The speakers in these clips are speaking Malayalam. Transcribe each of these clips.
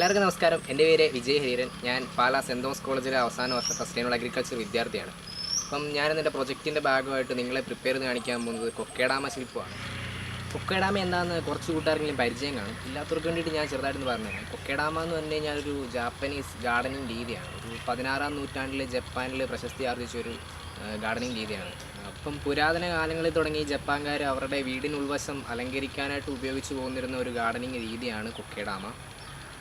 എല്ലാവർക്കും നമസ്കാരം. എന്റെ പേര് വിജയ് ഹരീരൻ. ഞാൻ പാലാ സെന്റ് തോമസ് കോളേജിലെ അവസാന വർഷ സസ്റ്റൈനബിൾ അഗ്രികൾച്ചർ വിദ്യാർത്ഥിയാണ്. അപ്പം ഞാനിന്ന് എന്റെ പ്രൊജക്റ്റിന്റെ ഭാഗമായിട്ട് നിങ്ങളെ പ്രിപ്പയർ ചെയ്ത് കാണിക്കാൻ പോകുന്നത് കൊക്കേഡാമ ശില്പമാണ്. കൊക്കേഡാമ എന്താണെന്ന് കുറച്ച് കൂട്ടുകാരെങ്കിലും പരിചയം കാണും. ഇല്ലാത്തവർക്ക് വേണ്ടിയിട്ട് ഞാൻ ചെറുതായിട്ടൊന്ന് പറഞ്ഞുതരാം. കൊക്കേഡാമ എന്ന് പറഞ്ഞു കഴിഞ്ഞാൽ ഒരു ജാപ്പനീസ് ഗാർഡനിങ് രീതിയാണ്. ഒരു പതിനാറാം നൂറ്റാണ്ടിൽ ജപ്പാനിൽ പ്രശസ്തി ആർജിച്ച ഒരു ഗാർഡനിങ് രീതിയാണ്. അപ്പം പുരാതന കാലങ്ങളിൽ തുടങ്ങി ജപ്പാൻകാർ അവരുടെ വീടിനുൾവശം അലങ്കരിക്കാനായിട്ട് ഉപയോഗിച്ച് പോന്നിരുന്ന ഒരു ഗാർഡനിങ് രീതിയാണ് കൊക്കേഡാമ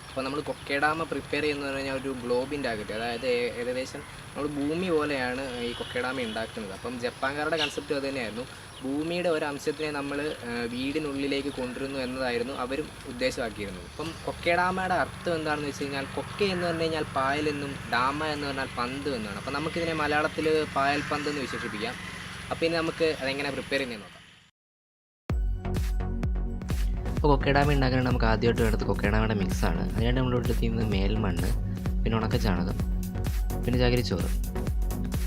അപ്പോൾ നമ്മൾ കൊക്കേഡാമ പ്രിപ്പയർ ചെയ്യുന്നത് പറഞ്ഞാൽ ഒരു ഗ്ലോബിന്റെ ആകട്ടെ അതായത് ഏകദേശം നമ്മൾ ഭൂമി പോലെയാണ് ഈ കൊക്കേഡാമ ഉണ്ടാക്കുന്നത്. അപ്പം ജപ്പാൻകാരുടെ കൺസെപ്റ്റ് അത് തന്നെയായിരുന്നു. ഭൂമിയുടെ ഒരു അംശത്തിനെ നമ്മൾ വീടിനുള്ളിലേക്ക് കൊണ്ടുവരുന്നു എന്നതായിരുന്നു അവരും ഉദ്ദേശമാക്കിയിരുന്നത്. അപ്പം കൊക്കേഡാമയുടെ അർത്ഥം എന്താണെന്ന് വെച്ച് കഴിഞ്ഞാൽ കൊക്കെ എന്ന് പറഞ്ഞു കഴിഞ്ഞാൽ പായലെന്നും ഡാമ എന്ന് പറഞ്ഞാൽ പന്ത് എന്നാണ് അപ്പം നമുക്കിതിനെ മലയാളത്തിൽ പായൽ പന്ത് എന്ന് വിശേഷിപ്പിക്കാം. അപ്പോൾ ഇനി നമുക്ക് അതെങ്ങനെ പ്രിപ്പയർ ചെയ്യുന്നത് അപ്പോൾ കൊക്കേഡാമ ഉണ്ടാക്കാൻ നമുക്ക് ആദ്യമായിട്ട് വേണ്ടത് കൊക്കേഡാമയുടെ മിക്സാണ് അതിനായിട്ട് നമ്മൾ എടുത്തിരുന്നത് മേൽമണ്ണ് പിന്നെ ഉണക്ക ചാണകം പിന്നെ ചകിരിച്ചോറ്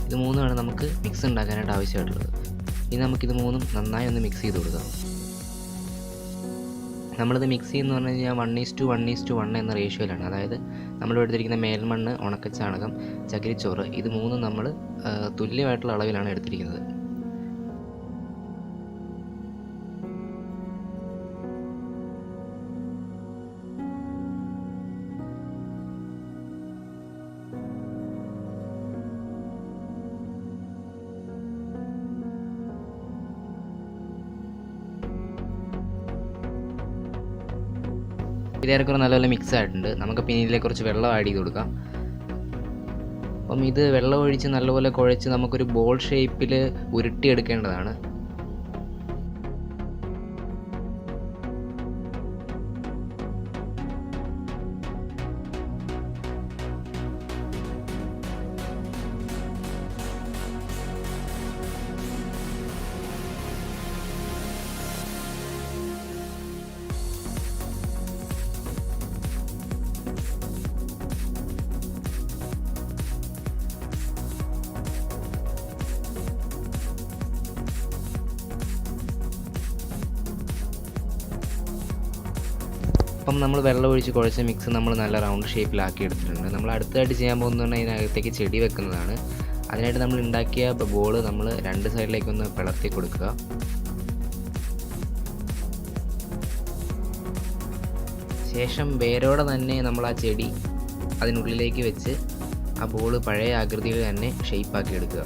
ഇത് മൂന്നുമാണ് നമുക്ക് മിക്സ് ഉണ്ടാക്കാനായിട്ട് ആവശ്യമായിട്ടുള്ളത്. ഇനി നമുക്കിത് മൂന്നും നന്നായി ഒന്ന് മിക്സ് ചെയ്ത് കൊടുക്കാം. നമ്മളിത് മിക്സ് ചെയ്യുന്ന പറഞ്ഞു കഴിഞ്ഞാൽ one is to one is to one എന്ന റേഷ്യോയിലാണ് അതായത് നമ്മൾ എടുത്തിരിക്കുന്ന മേൽമണ്ണ് ഉണക്കച്ചാണകം ചകിരിച്ചോറ് ഇത് മൂന്നും നമ്മൾ തുല്യമായിട്ടുള്ള അളവിലാണ് എടുത്തിരിക്കുന്നത്. ഇത് ഏറെക്കുറെ നല്ലപോലെ മിക്സ് ആയിട്ടുണ്ട് നമുക്ക് പിന്നെ ഇതിലേക്ക് കുറച്ച് വെള്ളം ആഡ് ചെയ്ത് കൊടുക്കാം. അപ്പം ഇത് വെള്ളം ഒഴിച്ച് നല്ലപോലെ കുഴച്ച് നമുക്കൊരു ബോൾ ഷേപ്പിൽ ഉരുട്ടിയെടുക്കേണ്ടതാണ്. അപ്പം നമ്മൾ വെള്ളം ഒഴിച്ച് കുഴച്ച മിക്സ് നമ്മൾ നല്ല റൗണ്ട് ഷേപ്പിലാക്കി എടുത്തിട്ടുണ്ട്. നമ്മൾ അടുത്തതായിട്ട് ചെയ്യാൻ പോകുന്നത് അതിനകത്തേക്ക് ചെടി വെക്കുന്നതാണ്. അതിനായിട്ട് നമ്മൾ ഉണ്ടാക്കിയ ബോൾ നമ്മൾ രണ്ട് സൈഡിലേക്കൊന്ന് പിളർത്തി കൊടുക്കുക. ശേഷം വേരോടെ തന്നെ നമ്മൾ ആ ചെടി അതിനുള്ളിലേക്ക് വെച്ച് ആ ബോൾ പഴയ ആകൃതിയിൽ തന്നെ ഷെയ്പ്പാക്കി എടുക്കുക.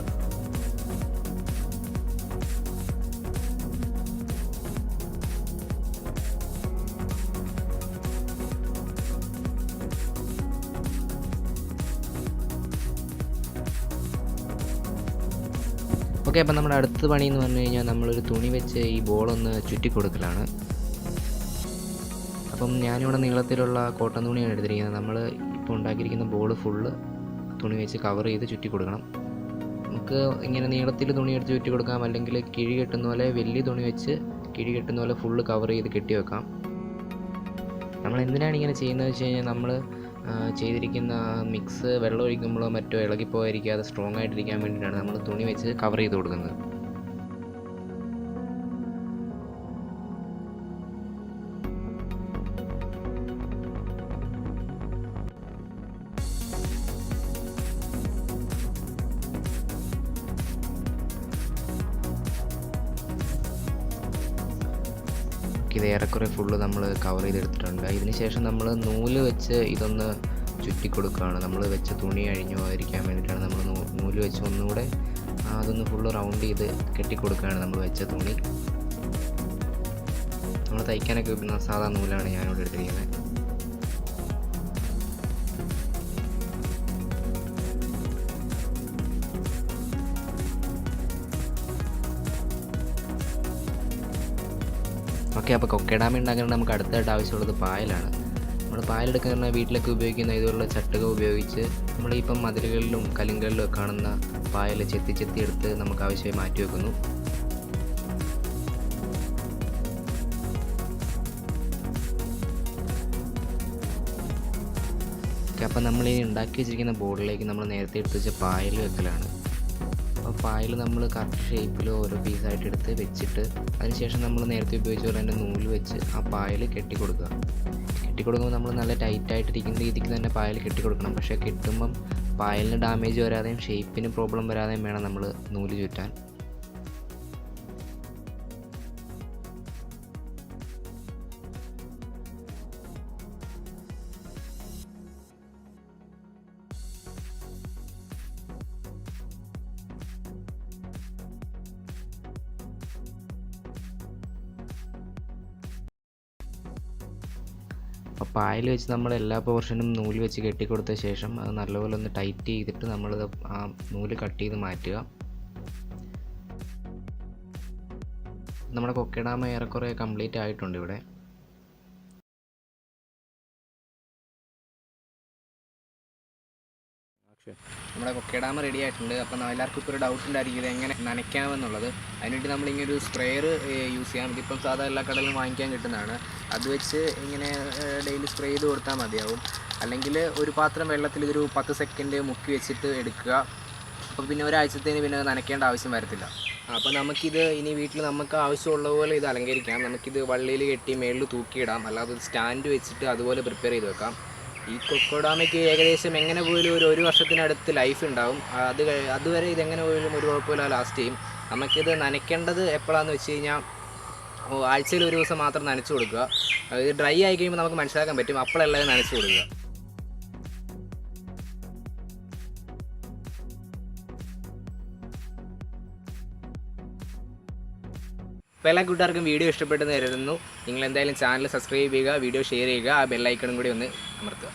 ഓക്കെ അപ്പം നമ്മുടെ അടുത്ത പണി എന്ന് പറഞ്ഞു കഴിഞ്ഞാൽ നമ്മളൊരു തുണി വെച്ച് ഈ ബോളൊന്ന് ചുറ്റി കൊടുക്കലാണ്. അപ്പം ഞാനിവിടെ നീളത്തിലുള്ള കോട്ടൺ തുണിയാണ് എടുത്തിരിക്കുന്നത്. നമ്മൾ ഇപ്പോൾ ഉണ്ടാക്കിയിരിക്കുന്ന ബോൾ ഫുള്ള് തുണി വെച്ച് കവർ ചെയ്ത് ചുറ്റി കൊടുക്കണം. നമുക്ക് ഇങ്ങനെ നീളത്തിൽ തുണി എടുത്ത് ചുറ്റി കൊടുക്കാം. അല്ലെങ്കിൽ കിഴി കെട്ടുന്ന പോലെ വലിയ തുണി വെച്ച് കിഴി കെട്ടുന്ന പോലെ ഫുള്ള് കവർ ചെയ്ത് കെട്ടി വെക്കാം. നമ്മൾ എന്തിനാണ് ഇങ്ങനെ ചെയ്യുന്നത് വെച്ച് കഴിഞ്ഞാൽ നമ്മൾ ചെയ്തിരിക്കുന്ന മിക്സ് വെള്ളം ഒഴിക്കുമ്പോഴോ മറ്റോ ഇളകിപ്പോയിരിക്കാതെ സ്ട്രോങ് ആയിട്ടിരിക്കാൻ വേണ്ടിയിട്ടാണ് നമ്മൾ തുണി വെച്ച് കവർ ചെയ്ത് കൊടുക്കുന്നത്. ഇത് ഏറെക്കുറെ ഫുള്ള് നമ്മൾ കവർ ചെയ്തെടുത്തിട്ടുണ്ട്. ഇതിന് ശേഷം നമ്മൾ നൂൽ വെച്ച് ഇതൊന്ന് ചുറ്റി കൊടുക്കുകയാണ്. നമ്മൾ വെച്ച തുണി അഴിഞ്ഞു പോകാതിരിക്കാൻ വേണ്ടിയിട്ടാണ് നമ്മൾ നൂൽ വെച്ച് ഒന്നുകൂടെ അതൊന്ന് ഫുള്ള് റൗണ്ട് ചെയ്ത് കെട്ടിക്കൊടുക്കുകയാണ് നമ്മൾ വെച്ച തുണി. നമ്മൾ തയ്ക്കാനൊക്കെ സാധാ നൂലാണ് ഞാനിവിടെ എടുത്തിരിക്കുന്നത്. ഓക്കെ അപ്പോൾ കൊക്കേഡാമ ഉണ്ടാക്കാൻ നമുക്ക് അടുത്തായിട്ട് ആവശ്യമുള്ളത് പായലാണ്. നമ്മൾ പായലെടുക്കാൻ പറഞ്ഞാൽ വീട്ടിലൊക്കെ ഉപയോഗിക്കുന്ന ഇതുപോലുള്ള ചട്ടുക ഉപയോഗിച്ച് നമ്മളിപ്പം മതിലുകളിലും കലുങ്കളിലും കാണുന്ന പായൽ ചെത്തി ചെത്തി എടുത്ത് നമുക്ക് ആവശ്യമായി മാറ്റി വെക്കുന്നു. അപ്പം നമ്മൾ ഈ ഉണ്ടാക്കി വെച്ചിരിക്കുന്ന ബോർഡിലേക്ക് നമ്മൾ നേരത്തെ എടുത്ത് വെച്ച പായൽ വെക്കലാണ്. പായൽ നമ്മൾ കറക്റ്റ് ഷേപ്പിൽ ഓരോ പീസായിട്ട് എടുത്ത് വെച്ചിട്ട് അതിനുശേഷം നമ്മൾ നേരത്തെ ഉപയോഗിച്ച പോലെ തന്നെ നൂൽ വെച്ച് ആ പായൽ കെട്ടി കൊടുക്കുക കെട്ടി കൊടുക്കുമ്പോൾ നമ്മൾ നല്ല ടൈറ്റായിട്ടിരിക്കുന്ന രീതിക്ക് തന്നെ പായൽ കെട്ടി കൊടുക്കണം പക്ഷേ കെട്ടുമ്പം പായലിന് ഡാമേജ് വരാതെയും ഷേപ്പിന് പ്രോബ്ലം വരാതെയും വേണം നമ്മൾ നൂൽ ചുറ്റാൻ. അപ്പോൾ പായൽ വെച്ച് നമ്മൾ എല്ലാ പോർഷനും നൂൽ വെച്ച് കെട്ടിക്കൊടുത്ത ശേഷം അത് നല്ലപോലെ ഒന്ന് ടൈറ്റ് ചെയ്തിട്ട് നമ്മൾ ആ നൂൽ കട്ട് ചെയ്ത് മാറ്റുക. നമ്മുടെ കൊക്കഡാമ ഏറെക്കുറെ കംപ്ലീറ്റ് ആയിട്ടുണ്ട് ഇവിടെ. നമ്മുടെ കൊക്കെ ഡാം റെഡി ആയിട്ടുണ്ട്. അപ്പം എല്ലാവർക്കും ഇപ്പോൾ ഒരു ഡൗട്ട് ഉണ്ടായിരിക്കും ഇത് എങ്ങനെ നനയ്ക്കാമെന്നുള്ളത്. അതിനുവേണ്ടി നമ്മൾ ഇങ്ങനെ ഒരു സ്പ്രെയർ യൂസ് ചെയ്യാം. ഇതിപ്പം സാധാരണ എല്ലാ കടയിലും വാങ്ങിക്കാൻ കിട്ടുന്നതാണ്. അത് വെച്ച് ഇങ്ങനെ ഡെയിലി സ്പ്രേ ചെയ്ത് കൊടുത്താൽ മതിയാവും. അല്ലെങ്കിൽ ഒരു പാത്രം വെള്ളത്തിൽ ഇതൊരു പത്ത് സെക്കൻഡ് മുക്കി വെച്ചിട്ട് എടുക്കുക. അപ്പോൾ പിന്നെ ഒരാഴ്ചത്തേന് പിന്നെ നനയ്ക്കേണ്ട ആവശ്യം വരത്തില്ല. അപ്പോൾ നമുക്കിത് ഇനി വീട്ടിൽ നമുക്ക് ആവശ്യമുള്ള പോലെ ഇത് അലങ്കരിക്കാം. നമുക്കിത് വള്ളിയിൽ കെട്ടി മേളിൽ തൂക്കിയിടാം. അല്ലാതെ സ്റ്റാൻഡ് വെച്ചിട്ട് അതുപോലെ പ്രിപ്പയർ ചെയ്ത് വെക്കാം. ഈ കൊക്കോഡാമയ്ക്ക് ഏകദേശം എങ്ങനെ പോയാലും ഒരു ഒരു വർഷത്തിനടുത്ത് ലൈഫ് ഉണ്ടാവും. അത് അതുവരെ ഇതെങ്ങനെ പോയാലും ഒരു കുഴപ്പമില്ല ലാസ്റ്റ് ചെയ്യും. നമുക്കിത് നനയ്ക്കേണ്ടത് എപ്പോഴാണെന്ന് വെച്ച് കഴിഞ്ഞാൽ ആഴ്ചയിൽ ഒരു ദിവസം മാത്രം നനച്ചു കൊടുക്കുക. ഇത് ഡ്രൈ ആയി കഴിയുമ്പോൾ നമുക്ക് മനസ്സിലാക്കാൻ പറ്റും അപ്പോഴല്ല നനച്ചു കൊടുക്കുക. അപ്പോൾ എല്ലാ കൂട്ടുകാർക്കും വീഡിയോ ഇഷ്ടപ്പെട്ടെന്ന് കരുതുന്നു. നിങ്ങൾ എന്തായാലും ചാനൽ സബ്സ്ക്രൈബ് ചെയ്യുക വീഡിയോ ഷെയർ ചെയ്യുക ആ ബെല്ലൈക്കണും കൂടി ഒന്ന് അമർത്തുക.